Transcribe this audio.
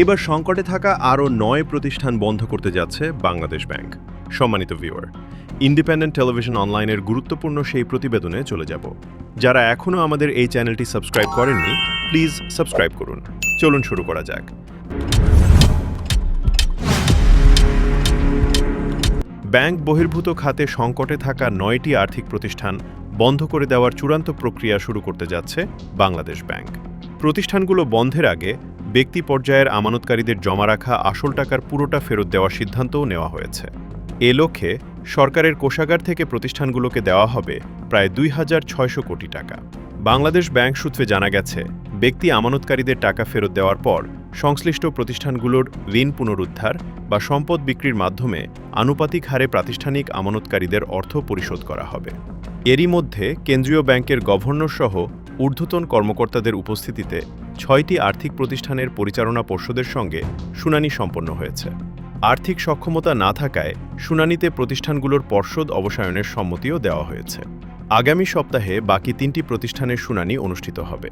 এবার সংকটে থাকা আরও নয় প্রতিষ্ঠান বন্ধ করতে যাচ্ছে বাংলাদেশ ব্যাংক। সম্মানিত ভিউয়ার, ইন্ডিপেন্ডেন্ট টেলিভিশন অনলাইনের গুরুত্বপূর্ণ সেই প্রতিবেদনে চলে যাব। যারা এখনও আমাদের এই চ্যানেলটি সাবস্ক্রাইব করেননি, প্লিজ সাবস্ক্রাইব করুন। চলুন শুরু করা যাক। ব্যাংক বহির্ভূত খাতে সংকটে থাকা নয়টি আর্থিক প্রতিষ্ঠান বন্ধ করে দেওয়ার চূড়ান্ত প্রক্রিয়া শুরু করতে যাচ্ছে বাংলাদেশ ব্যাংক। প্রতিষ্ঠানগুলো বন্ধের আগে ব্যক্তি পর্যায়ের আমানতকারীদের জমা রাখা আসল টাকার পুরোটা ফেরত দেওয়ার সিদ্ধান্তও নেওয়া হয়েছে। এ লক্ষ্যে সরকারের কোষাগার থেকে প্রতিষ্ঠানগুলোকে দেওয়া হবে প্রায় দুই হাজার ছয়শো কোটি টাকা। বাংলাদেশ ব্যাংক সূত্রে জানা গেছে, ব্যক্তি আমানতকারীদের টাকা ফেরত দেওয়ার পর সংশ্লিষ্ট প্রতিষ্ঠানগুলোর ঋণ পুনরুদ্ধার বা সম্পদ বিক্রির মাধ্যমে আনুপাতিক হারে প্রাতিষ্ঠানিক আমানতকারীদের অর্থ পরিশোধ করা হবে। এরই মধ্যে কেন্দ্রীয় ব্যাংকের গভর্নর সহ ঊর্ধ্বতন কর্মকর্তাদের উপস্থিতিতে ছয়টি আর্থিক প্রতিষ্ঠানের পরিচালনা পর্ষদের সঙ্গে শুনানি সম্পন্ন হয়েছে। আর্থিক সক্ষমতা না থাকায় শুনানিতে প্রতিষ্ঠানগুলোর পর্ষদ অবসায়নের সম্মতিও দেওয়া হয়েছে। আগামী সপ্তাহে বাকি তিনটি প্রতিষ্ঠানের শুনানি অনুষ্ঠিত হবে।